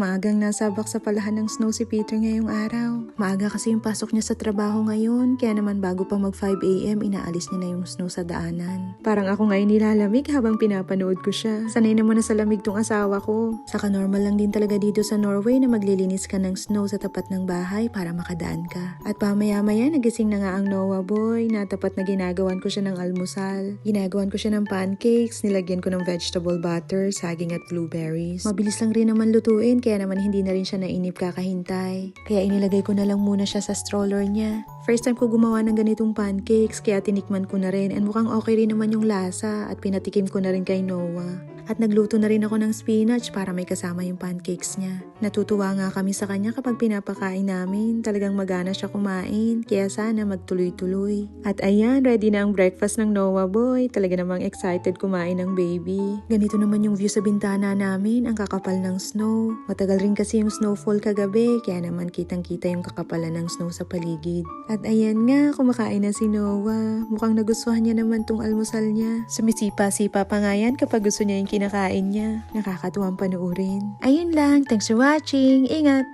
Maagang nasabak sa palahan ng snow si Peter ngayong araw. Maaga kasi yung pasok niya sa trabaho ngayon, kaya naman bago pa mag 5am, inaalis niya na yung snow sa daanan. Parang ako ngayon nilalamig habang pinapanood ko siya. Sanay naman na sa lamig tong asawa ko. Saka normal lang din talaga dito sa Norway na maglilinis ka ng snow sa tapat ng bahay para makadaan ka. At pamaya-maya nagising na nga ang Noah boy na tapat na ginagawan ko siya ng almusal. Ginagawan ko siya ng pancakes, nilagyan ko ng vegetable butter, saging at blueberries. Mabilis lang rin naman lutuin kaya naman hindi na rin siya nainip kakahintay. Kaya inilagay ko na lang muna siya sa stroller niya. First time ko gumawa ng ganitong pancakes kaya tinikman ko na rin and mukhang okay rin naman yung lasa at pinatikim ko na rin kay Noah. At nagluto na rin ako ng spinach para may kasama yung pancakes niya. Natutuwa nga kami sa kanya kapag pinapakain namin. Talagang magana siya kumain. Kaya sana magtuloy-tuloy. At ayan, ready na ang breakfast ng Noah boy. Talaga namang excited kumain ng baby. Ganito naman yung view sa bintana namin. Ang kakapal ng snow. Matagal rin kasi yung snowfall kagabi. Kaya naman kitang-kita yung kakapalan ng snow sa paligid. At ayan nga, kumakain na si Noah. Mukhang nagustuhan niya naman tong almusal niya. Sumisipa-sipa pa nga yan kapag gusto niya yung kinakain niya. Nakakatuwang panuorin. Ayun lang, thanks for watching. Ingat!